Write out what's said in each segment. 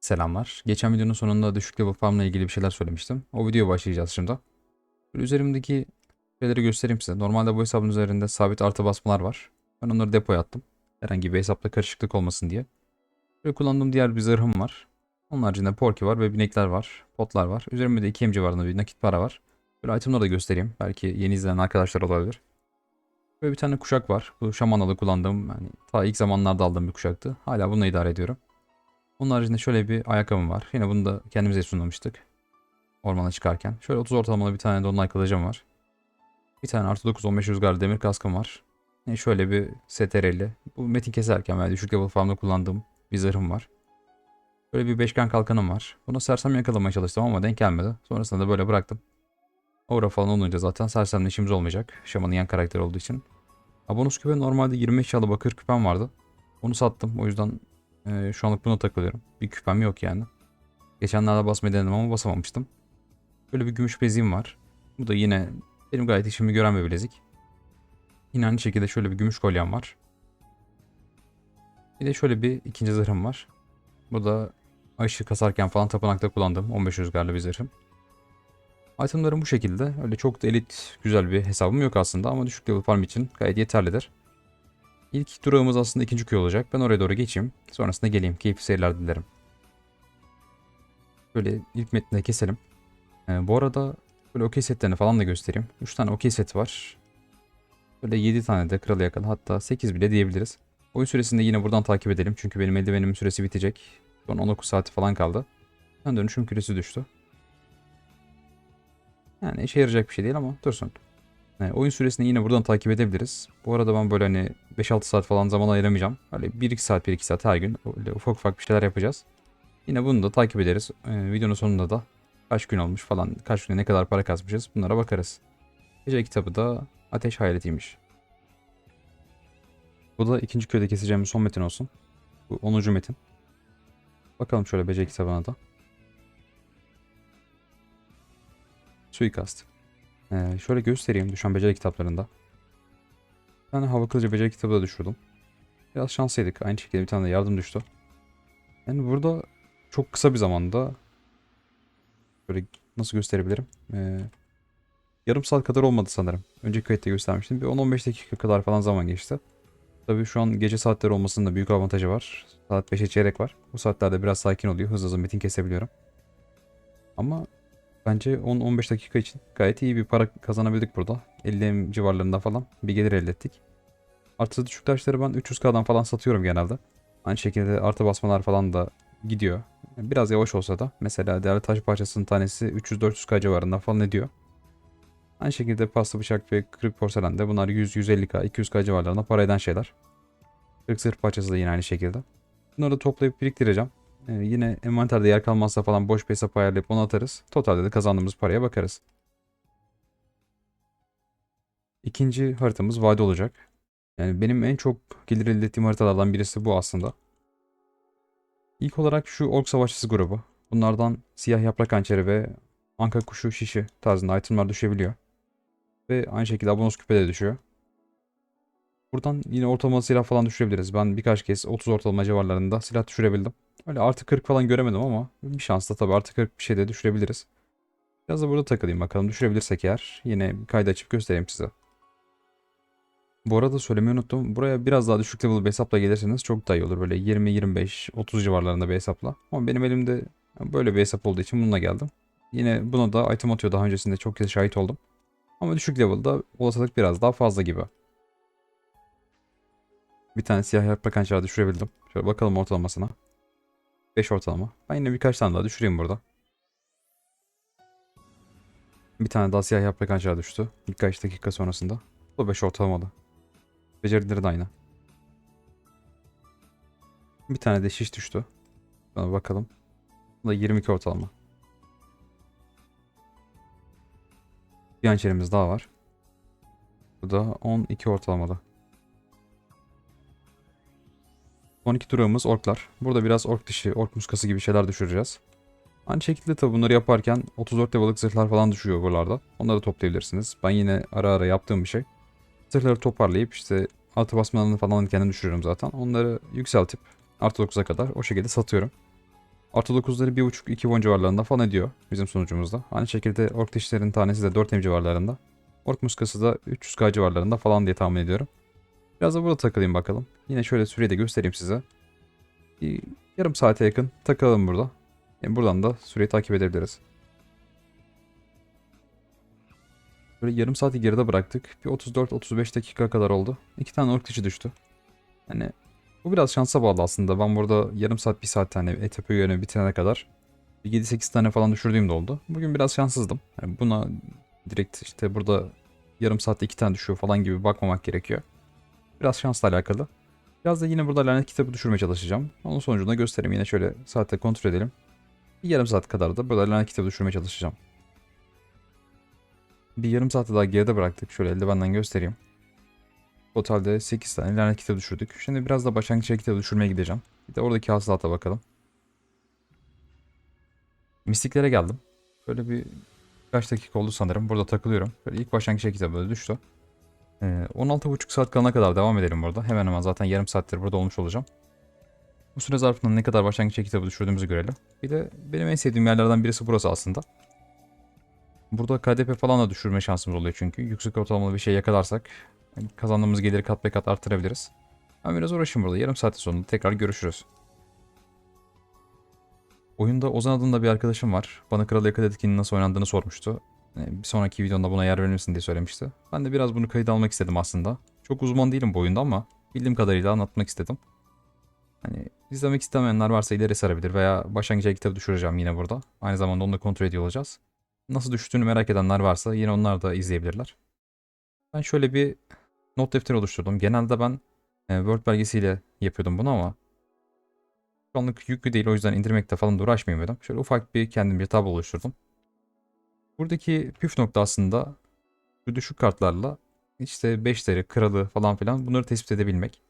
Selamlar. Geçen videonun sonunda düşük level farmla ilgili bir şeyler söylemiştim. O videoya başlayacağız şimdi. Böyle üzerimdeki şeyleri göstereyim size. Normalde bu hesabın üzerinde sabit artı basmalar var. Ben onları depoya attım. Herhangi bir hesapta karışıklık olmasın diye. Böyle kullandığım diğer bir zırhım var. Onun haricinde porki var ve binekler var. Potlar var. Üzerimde de 2 MC civarında bir nakit para var. Böyle itemları da göstereyim. Belki yeni izleyen arkadaşlar olabilir. Böyle bir tane kuşak var. Bu şamanalı kullandığım, yani ta ilk zamanlarda aldığım bir kuşaktı. Hala bununla idare ediyorum. Onun haricinde şöyle bir ayakkabım var. Yine bunu da kendimize sunlamıştık. Ormana çıkarken. Şöyle 30 ortalamalı bir tane Donlay kılıcım var. Bir tane artı 9 15 rüzgarlı demir kaskım var. Yine şöyle bir STR'li. Bu metin keserken veya düşük level farmda kullandığım bir zırhım var. Böyle bir beşgen kalkanım var. Bunu sersem yakalamaya çalıştım ama denk gelmedi. Sonrasında da böyle bıraktım. Aura falan olunca zaten sersemle işimiz olmayacak. Şamanın yan karakteri olduğu için. Ha, bonus küpe normalde 25 çalı bakır küpem vardı. Onu sattım. O yüzden ee, şu anlık buna takılıyorum. Bir küpem yok yani. Geçenlerde basmayı denedim ama basamamıştım. Böyle bir gümüş bileziğim var. Bu da yine benim gayet işimi gören bir bilezik. Yine aynı şekilde şöyle bir gümüş kolyem var. Bir de şöyle bir ikinci zırhım var. Bu da aşı kasarken falan tapınakta kullandığım 15 rüzgarlı bir zırhım. Itemlarım bu şekilde. Öyle çok da elit güzel bir hesabım yok aslında ama düşük level farm için gayet yeterlidir. İlk durağımız aslında ikinci köy olacak. Ben oraya doğru geçeyim. Sonrasında geleyim. Keyifli seyirler dilerim. Böyle ilk metninde keselim. Ee, bu arada böyle okey setlerini falan da göstereyim. 3 tane okey seti var. Böyle 7 tane de kralı yakın. Hatta 8 bile diyebiliriz. Oyun süresinde yine buradan takip edelim. Çünkü benim eldivenimin süresi bitecek. Son 19 saati falan kaldı. Ben dönüşüm küresi düştü. Yani işe yarayacak bir şey değil ama dursun. Yani oyun süresini yine buradan takip edebiliriz. Bu arada ben böyle hani 5-6 saat falan zaman ayıramayacağım. Böyle 1-2 saat 1-2 saat her gün öyle ufak ufak bir şeyler yapacağız. Yine bunu da takip ederiz. Ee, videonun sonunda da kaç gün olmuş falan, kaç güne ne kadar para kazmışız bunlara bakarız. Gece kitabı da Ateş Hayaletiymiş. Bu da ikinci köyde keseceğimiz son metin olsun. Bu 10. metin. Bakalım şöyle beceri kitabına da. Suikast. Ee, şöyle göstereyim düşen beceri kitaplarında. Bir tane hava kılıcı beceri kitabı da düşürdüm. Biraz şanslıydık. Aynı şekilde bir tane de yardım düştü. Yani burada çok kısa bir zamanda böyle nasıl gösterebilirim? Ee, yarım saat kadar olmadı sanırım. Önceki kayıtta göstermiştim. Bir 10-15 dakika kadar falan zaman geçti. Tabii şu an gece saatleri olmasının da büyük avantajı var. Saat 5'e çeyrek var. Bu saatlerde biraz sakin oluyor. Hızlı hızlı metin kesebiliyorum. Ama Bence 10-15 dakika için gayet iyi bir para kazanabildik burada. 50 civarlarında falan bir gelir elde ettik. Artı düşük taşları ben 300k'dan falan satıyorum genelde. Aynı şekilde artı basmalar falan da gidiyor. Biraz yavaş olsa da mesela değerli taş parçasının tanesi 300-400k civarında falan ediyor. Aynı şekilde pasta bıçak ve kırık porselen de bunlar 100-150k, 200k civarlarında para eden şeyler. Kırık zırh parçası da yine aynı şekilde. Bunları da toplayıp biriktireceğim. Ee, yine envanterde yer kalmazsa falan boş bir hesap ayarlayıp onu atarız. Totalde de kazandığımız paraya bakarız. İkinci haritamız vade olacak. Yani benim en çok gelir elde ettiğim haritalardan birisi bu aslında. İlk olarak şu Ork Savaşçısı grubu. Bunlardan siyah yaprak hançeri ve anka kuşu şişi tarzında itemlar düşebiliyor. Ve aynı şekilde bonus küpe de düşüyor. Buradan yine ortalama silah falan düşürebiliriz. Ben birkaç kez 30 ortalama civarlarında silah düşürebildim. Öyle artı 40 falan göremedim ama bir şansla tabii artı 40 bir şey de düşürebiliriz. Biraz da burada takılayım bakalım düşürebilirsek eğer yine kaydı açıp göstereyim size. Bu arada söylemeyi unuttum. Buraya biraz daha düşük level bir hesapla gelirseniz çok daha iyi olur. Böyle 20, 25, 30 civarlarında bir hesapla. Ama benim elimde böyle bir hesap olduğu için bununla geldim. Yine buna da item atıyor daha öncesinde çok kez şahit oldum. Ama düşük level'da olasılık biraz daha fazla gibi. Bir tane siyah yaprak hançer düşürebildim. Şöyle bakalım ortalamasına. 5 ortalama. Ben yine birkaç tane daha düşüreyim burada. Bir tane daha siyah yaprak aşağı düştü. Birkaç dakika sonrasında. Bu da 5 ortalamalı. Becerileri de aynı. Bir tane de şiş düştü. Buna bakalım. Bu da 22 ortalama. Bir hançerimiz daha var. Bu da 12 ortalamalı. 12 durağımız orklar. Burada biraz ork dişi, ork muskası gibi şeyler düşüreceğiz. Aynı şekilde tabi bunları yaparken 34 level'lık zırhlar falan düşüyor buralarda. Onları toplayabilirsiniz. Ben yine ara ara yaptığım bir şey. Zırhları toparlayıp işte artı basmalarını falan kendim düşürüyorum zaten. Onları yükseltip artı 9'a kadar o şekilde satıyorum. Artı 9'ları 1.5-2 won civarlarında falan ediyor bizim sunucumuzda. Aynı şekilde ork dişlerin tanesi de 4 M civarlarında. Ork muskası da 300k civarlarında falan diye tahmin ediyorum. Biraz da burada takılayım bakalım. Yine şöyle süreyi de göstereyim size. Bir yarım saate yakın takılalım burada. Yani buradan da süreyi takip edebiliriz. Böyle yarım saati geride bıraktık. Bir 34-35 dakika kadar oldu. İki tane ork dişi düştü. Hani bu biraz şansa bağlı aslında. Ben burada yarım saat bir saat tane ETP yönü bitirene kadar bir 7-8 tane falan düşürdüğüm de oldu. Bugün biraz şanssızdım. Yani buna direkt işte burada yarım saatte iki tane düşüyor falan gibi bakmamak gerekiyor. Biraz şansla alakalı. Biraz da yine burada lanet kitabı düşürmeye çalışacağım. Onun sonucunu da göstereyim. Yine şöyle saatte kontrol edelim. Bir yarım saat kadar da burada lanet kitabı düşürmeye çalışacağım. Bir yarım saate daha geride bıraktık. Şöyle eldivenden göstereyim. Totalde 8 tane lanet kitabı düşürdük. Şimdi biraz da başlangıç kitabı düşürmeye gideceğim. Bir de oradaki hasılata bakalım. Mistiklere geldim. Böyle bir kaç dakika oldu sanırım. Burada takılıyorum. Böyle ilk başlangıç kitabı böyle düştü. Ee, 16,5 saat kalana kadar devam edelim burada. Hemen hemen zaten yarım saattir burada olmuş olacağım. Bu süre zarfında ne kadar başlangıç kitabı düşürdüğümüzü görelim. Bir de benim en sevdiğim yerlerden birisi burası aslında. Burada KDP falan da düşürme şansımız oluyor çünkü. Yüksek ortalamalı bir şey yakalarsak yani kazandığımız geliri kat be kat arttırabiliriz. Ben biraz uğraşayım burada. Yarım saatin sonunda tekrar görüşürüz. Oyunda Ozan adında bir arkadaşım var. Bana Kral Yakıt Etkinliğinin nasıl oynandığını sormuştu. Ee, Bir sonraki videomda buna yer verir misin diye söylemişti. Ben de biraz bunu kayıt almak istedim aslında. Çok uzman değilim bu oyunda ama bildiğim kadarıyla anlatmak istedim. Hani izlemek istemeyenler varsa ileri sarabilir veya başlangıç kitabı düşüreceğim yine burada. Aynı zamanda onu da kontrol ediyor olacağız. Nasıl düştüğünü merak edenler varsa yine onlar da izleyebilirler. Ben şöyle bir not defteri oluşturdum. Genelde ben e, Word belgesiyle yapıyordum bunu ama şu anlık yüklü değil o yüzden indirmekte falan da uğraşmayayım dedim. Şöyle ufak bir kendim bir tablo oluşturdum. Buradaki püf nokta aslında şu düşük kartlarla işte 5'leri, kralı falan filan bunları tespit edebilmek.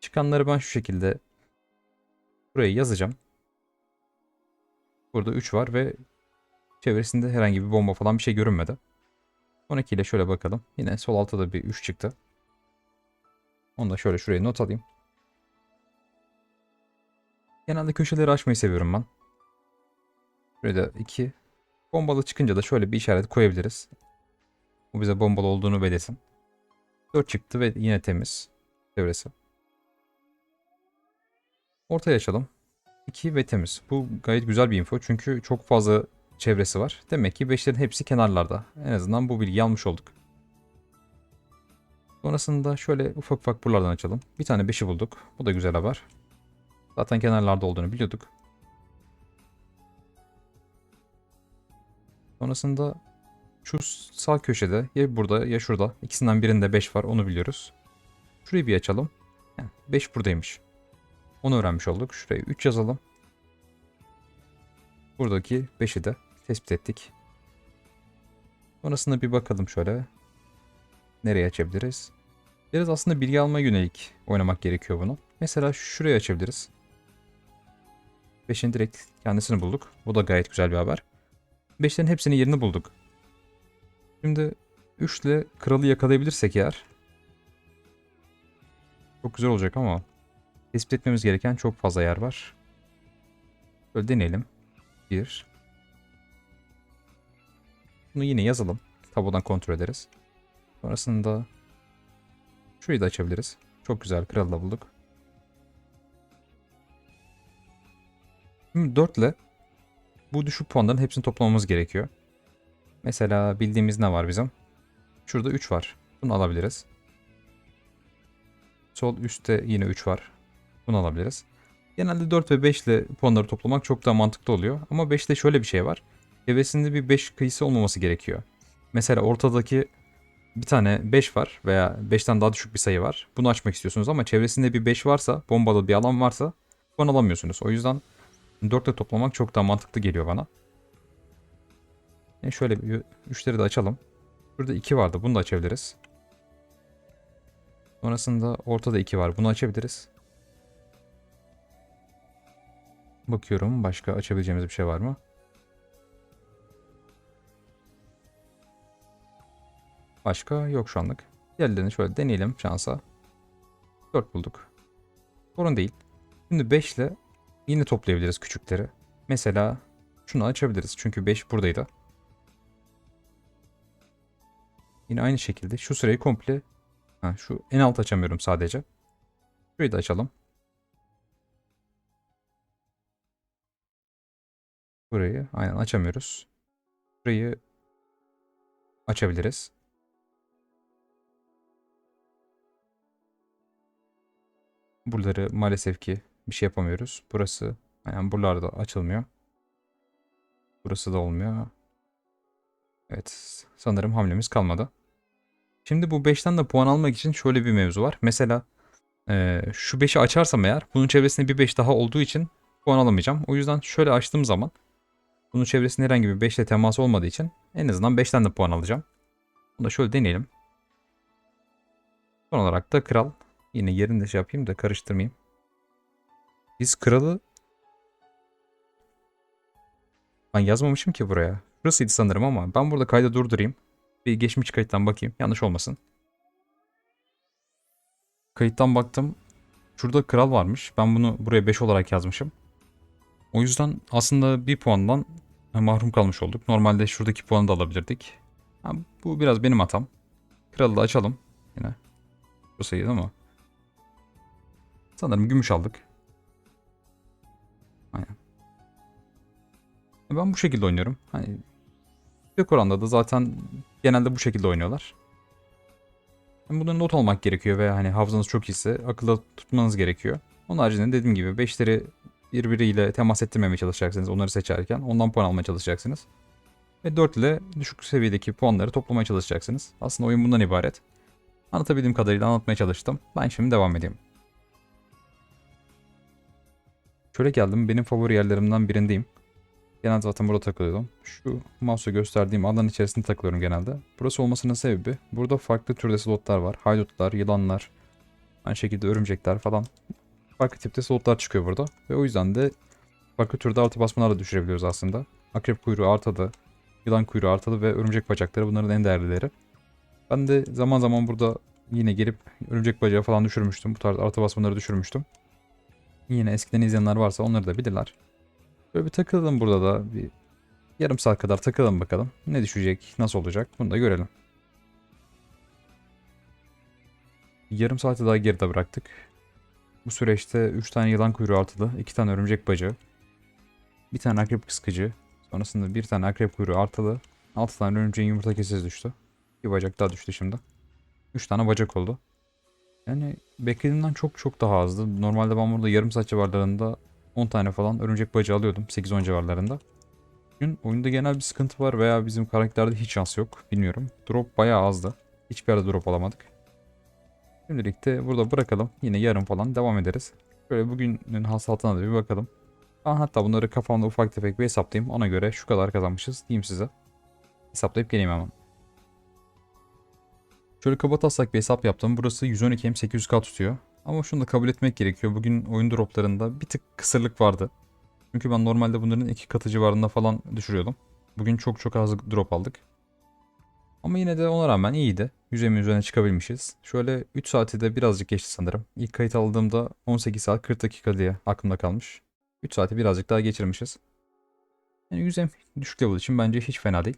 Çıkanları ben şu şekilde buraya yazacağım. Burada 3 var ve çevresinde herhangi bir bomba falan bir şey görünmedi. Sonrakiyle şöyle bakalım. Yine sol altta da bir 3 çıktı. Onu da şöyle şuraya not alayım. Genelde köşeleri açmayı seviyorum ben. Şurada 2. Bombalı çıkınca da şöyle bir işaret koyabiliriz. Bu bize bombalı olduğunu belirsin. 4 çıktı ve yine temiz çevresi. Ortaya açalım. 2 ve temiz. Bu gayet güzel bir info çünkü çok fazla çevresi var. Demek ki 5'lerin hepsi kenarlarda. En azından bu bilgiyi almış olduk. Sonrasında şöyle ufak ufak buralardan açalım. Bir tane 5'i bulduk. Bu da güzel haber. Zaten kenarlarda olduğunu biliyorduk. Sonrasında şu sağ köşede ya burada ya şurada ikisinden birinde 5 var onu biliyoruz. Şurayı bir açalım. 5 buradaymış. Onu öğrenmiş olduk. Şuraya 3 yazalım. Buradaki 5'i de tespit ettik. Sonrasında bir bakalım şöyle. Nereye açabiliriz? Biraz aslında bilgi almaya yönelik oynamak gerekiyor bunu. Mesela şuraya açabiliriz. 5'in direkt kendisini bulduk. Bu da gayet güzel bir haber. 5'lerin hepsinin yerini bulduk. Şimdi 3 ile kralı yakalayabilirsek eğer çok güzel olacak ama tespit etmemiz gereken çok fazla yer var. Böyle deneyelim. 1 Bunu yine yazalım. Tablodan kontrol ederiz. Sonrasında şurayı da açabiliriz. Çok güzel kralı da bulduk. Şimdi 4 ile bu düşük puanların hepsini toplamamız gerekiyor. Mesela bildiğimiz ne var bizim? Şurada 3 var. Bunu alabiliriz. Sol üstte yine 3 var. Bunu alabiliriz. Genelde 4 ve 5 ile puanları toplamak çok daha mantıklı oluyor. Ama 5'te şöyle bir şey var. Çevresinde bir 5 kıyısı olmaması gerekiyor. Mesela ortadaki bir tane 5 var veya 5'ten daha düşük bir sayı var. Bunu açmak istiyorsunuz ama çevresinde bir 5 varsa, bombalı bir alan varsa puan alamıyorsunuz. O yüzden 4 ile toplamak çok daha mantıklı geliyor bana. Yani şöyle bir 3'leri de açalım. Burada 2 vardı. Bunu da açabiliriz. Sonrasında ortada 2 var. Bunu açabiliriz. Bakıyorum başka açabileceğimiz bir şey var mı? Başka yok şu anlık. Diğerlerini şöyle deneyelim şansa. 4 bulduk. Sorun değil. Şimdi 5 ile yine toplayabiliriz küçükleri. Mesela şunu açabiliriz. Çünkü 5 buradaydı. Yine aynı şekilde şu sırayı komple ha, şu en alt açamıyorum sadece. Şurayı da açalım. Burayı aynen açamıyoruz. Burayı açabiliriz. Buraları maalesef ki bir şey yapamıyoruz. Burası yani buralar da açılmıyor. Burası da olmuyor. Evet sanırım hamlemiz kalmadı. Şimdi bu 5'ten de puan almak için şöyle bir mevzu var. Mesela eee, şu 5'i açarsam eğer bunun çevresinde bir 5 daha olduğu için puan alamayacağım. O yüzden şöyle açtığım zaman bunun çevresinde herhangi bir 5 ile teması olmadığı için en azından 5'ten de puan alacağım. Bunu da şöyle deneyelim. Son olarak da kral. Yine yerinde şey yapayım da karıştırmayayım. Biz kralı ben yazmamışım ki buraya. Burasıydı sanırım ama ben burada kaydı durdurayım. Bir geçmiş kayıttan bakayım. Yanlış olmasın. Kayıttan baktım. Şurada kral varmış. Ben bunu buraya 5 olarak yazmışım. O yüzden aslında bir puandan mahrum kalmış olduk. Normalde şuradaki puanı da alabilirdik. Ha, bu biraz benim hatam. Kralı da açalım. Yine. Bu sayı ama. Sanırım gümüş aldık. Aynen. Ben bu şekilde oynuyorum. Hani Yüksek oranda da zaten genelde bu şekilde oynuyorlar. Yani Bunu not almak gerekiyor veya hani hafızanız çok iyiyse akılda tutmanız gerekiyor. Onun haricinde dediğim gibi 5'leri birbiriyle temas ettirmemeye çalışacaksınız onları seçerken. Ondan puan almaya çalışacaksınız. Ve 4 ile düşük seviyedeki puanları toplamaya çalışacaksınız. Aslında oyun bundan ibaret. Anlatabildiğim kadarıyla anlatmaya çalıştım. Ben şimdi devam edeyim. Şöyle geldim. Benim favori yerlerimden birindeyim. Genelde zaten burada takılıyordum. Şu mouse'u gösterdiğim alan içerisinde takılıyorum genelde. Burası olmasının sebebi burada farklı türde slotlar var. Haydutlar, yılanlar, aynı şekilde örümcekler falan. Farklı tipte slotlar çıkıyor burada. Ve o yüzden de farklı türde artı basmalar da düşürebiliyoruz aslında. Akrep kuyruğu artadı, yılan kuyruğu artadı ve örümcek bacakları bunların en değerlileri. Ben de zaman zaman burada yine gelip örümcek bacağı falan düşürmüştüm. Bu tarz artı basmaları düşürmüştüm. Yine eskiden izleyenler varsa onları da bilirler. Böyle bir takılalım burada da bir yarım saat kadar takılalım bakalım. Ne düşecek, nasıl olacak bunu da görelim. Yarım saati daha geride bıraktık. Bu süreçte 3 tane yılan kuyruğu artılı, 2 tane örümcek bacağı, bir tane akrep kıskıcı, sonrasında bir tane akrep kuyruğu artılı, 6 tane örümceğin yumurta kesesi düştü. Bir bacak daha düştü şimdi. 3 tane bacak oldu. Yani beklediğimden çok çok daha azdı. Normalde ben burada yarım saat civarlarında 10 tane falan örümcek bacağı alıyordum 8-10 civarlarında. Bugün oyunda genel bir sıkıntı var veya bizim karakterde hiç şans yok bilmiyorum. Drop bayağı azdı. Hiçbir yerde drop alamadık. Şimdilik de burada bırakalım. Yine yarın falan devam ederiz. Şöyle bugünün hasılatına da bir bakalım. Ben hatta bunları kafamda ufak tefek bir hesaplayayım. Ona göre şu kadar kazanmışız diyeyim size. Hesaplayıp geleyim hemen. Şöyle kaba taslak bir hesap yaptım. Burası 112 hem 800k tutuyor. Ama şunu da kabul etmek gerekiyor. Bugün oyun droplarında bir tık kısırlık vardı. Çünkü ben normalde bunların iki katı civarında falan düşürüyordum. Bugün çok çok az drop aldık. Ama yine de ona rağmen iyiydi. 100'e üzerine çıkabilmişiz. Şöyle 3 saati de birazcık geçti sanırım. İlk kayıt aldığımda 18 saat 40 dakika diye aklımda kalmış. 3 saati birazcık daha geçirmişiz. Yani 100'e düşük level için bence hiç fena değil.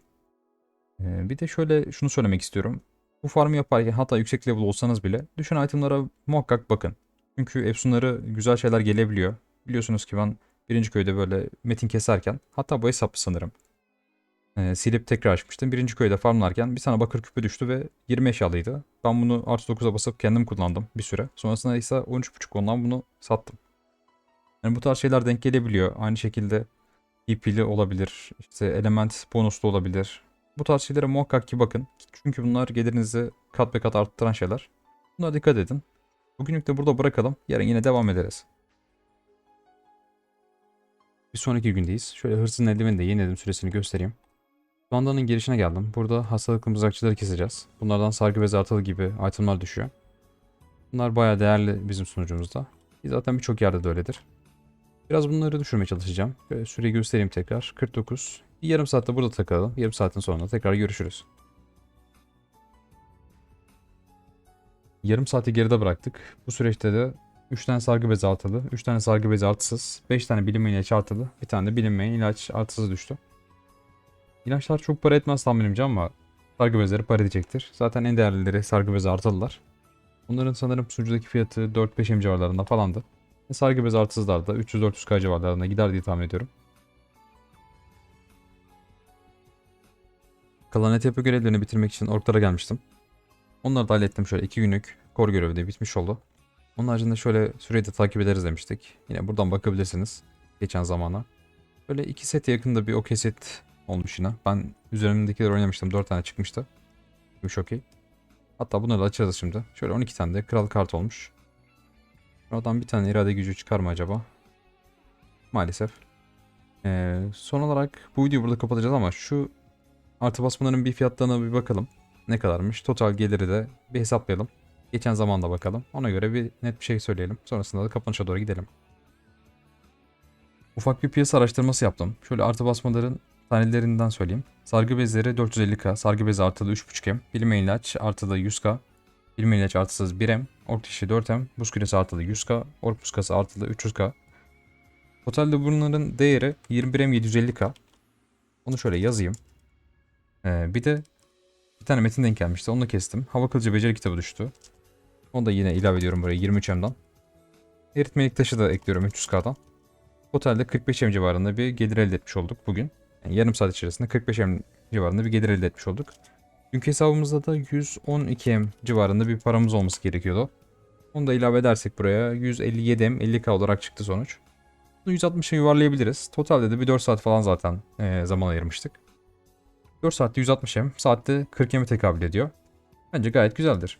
Ee, bir de şöyle şunu söylemek istiyorum. Bu farmı yaparken hatta yüksek level olsanız bile düşen itemlara muhakkak bakın. Çünkü Epsunları güzel şeyler gelebiliyor. Biliyorsunuz ki ben birinci köyde böyle metin keserken hatta bu hesaplı sanırım. Ee, silip tekrar açmıştım. Birinci köyde farmlarken bir tane bakır küpü düştü ve 20 eşyalıydı. Ben bunu artı 9'a basıp kendim kullandım bir süre. Sonrasında ise 13.5 ondan bunu sattım. Yani bu tarz şeyler denk gelebiliyor. Aynı şekilde TP'li olabilir. işte element bonuslu olabilir. Bu tarz şeylere muhakkak ki bakın. Çünkü bunlar gelirinizi kat be kat arttıran şeyler. Buna dikkat edin. Bugünlük de burada bırakalım. Yarın yine devam ederiz. Bir sonraki gündeyiz. Şöyle hırsızın eldiveni de yeniledim süresini göstereyim. Bandanın girişine geldim. Burada hastalıklı mızrakçıları keseceğiz. Bunlardan sargı bezi artılı gibi itemlar düşüyor. Bunlar bayağı değerli bizim sunucumuzda. Zaten birçok yerde de öyledir. Biraz bunları düşürmeye çalışacağım. Şöyle süreyi göstereyim tekrar. 49. Bir yarım saatte burada takalım. Yarım saatin sonra tekrar görüşürüz. Yarım saati geride bıraktık. Bu süreçte de 3 tane sargı bezi artılı, 3 tane sargı bezi artısız, 5 tane bilinmeyen ilaç artılı, bir tane de bilinmeyen ilaç artısız düştü. İlaçlar çok para etmez tahminimce ama sargı bezleri para edecektir. Zaten en değerlileri sargı bezi artılılar. Bunların sanırım sunucudaki fiyatı 4-5 M civarlarında falandı. E, Sargı bezi artısızlar da 300-400K civarlarında gider diye tahmin ediyorum. Kalan yapı görevlerini bitirmek için orklara gelmiştim. Onları da hallettim şöyle 2 günlük kor görevi de bitmiş oldu. Onun haricinde şöyle süreyi de takip ederiz demiştik. Yine buradan bakabilirsiniz geçen zamana. Böyle 2 sete yakında bir okey set olmuş yine. Ben üzerimdekileri oynamıştım 4 tane çıkmıştı. Gümüş okey. Hatta bunları da açarız şimdi. Şöyle 12 tane de kral kart olmuş. Oradan bir tane irade gücü çıkar mı acaba? Maalesef. Ee, son olarak bu videoyu burada kapatacağız ama şu artı basmaların bir fiyatlarına bir bakalım. Ne kadarmış? Total geliri de bir hesaplayalım. Geçen zamanda bakalım. Ona göre bir net bir şey söyleyelim. Sonrasında da kapanışa doğru gidelim. Ufak bir piyasa araştırması yaptım. Şöyle artı basmaların tanelerinden söyleyeyim. Sargı bezleri 450k, sargı bezi artılı 3.5M, bilime ilaç artılı 100k, bilime ilaç artısız 1M, ork dişi 4M, buz küresi artılı 100k, ork buz kası artılı 300k. Totalde bunların değeri 21M 750k. Onu şöyle yazayım. Ee, bir de bir tane metin denk gelmişti. Onu da kestim. Hava kılıcı beceri kitabı düştü. Onu da yine ilave ediyorum buraya 23M'den. Eritmelik taşı da ekliyorum 300K'dan. Totalde 45M civarında bir gelir elde etmiş olduk bugün. Yani yarım saat içerisinde 45M civarında bir gelir elde etmiş olduk. Dünkü hesabımızda da 112M civarında bir paramız olması gerekiyordu. Onu da ilave edersek buraya 157M 50K olarak çıktı sonuç. Bunu 160'a yuvarlayabiliriz. Totalde de bir 4 saat falan zaten eee, zaman ayırmıştık. 4 saatte 160M, saatte 40M'e tekabül ediyor. Bence gayet güzeldir.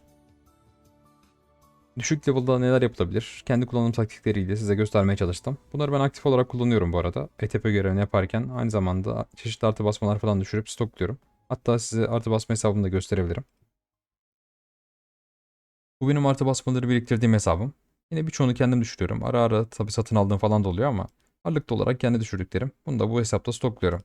Düşük level'da neler yapılabilir? Kendi kullanım taktikleriyle size göstermeye çalıştım. Bunları ben aktif olarak kullanıyorum bu arada. ETP görevini yaparken aynı zamanda çeşitli artı basmalar falan düşürüp stokluyorum. Hatta size artı basma hesabımı da gösterebilirim. Bu benim artı basmaları biriktirdiğim hesabım. Yine birçoğunu kendim düşürüyorum. Ara ara tabii satın aldığım falan da oluyor ama ağırlıklı olarak kendi düşürdüklerim. Bunu da bu hesapta stokluyorum.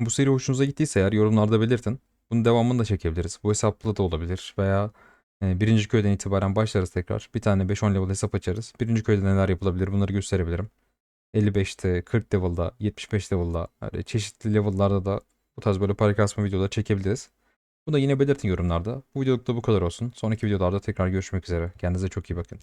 Bu seri hoşunuza gittiyse eğer yorumlarda belirtin. Bunun devamını da çekebiliriz. Bu hesapla da olabilir veya e, birinci köyden itibaren başlarız tekrar. Bir tane 5-10 level hesap açarız. Birinci köyde neler yapılabilir bunları gösterebilirim. 55'te, 40 level'da, 75 level'da, öyle çeşitli level'larda da bu tarz böyle para kasma videoları çekebiliriz. Bunu da yine belirtin yorumlarda. Bu videoluk da bu kadar olsun. Sonraki videolarda tekrar görüşmek üzere. Kendinize çok iyi bakın.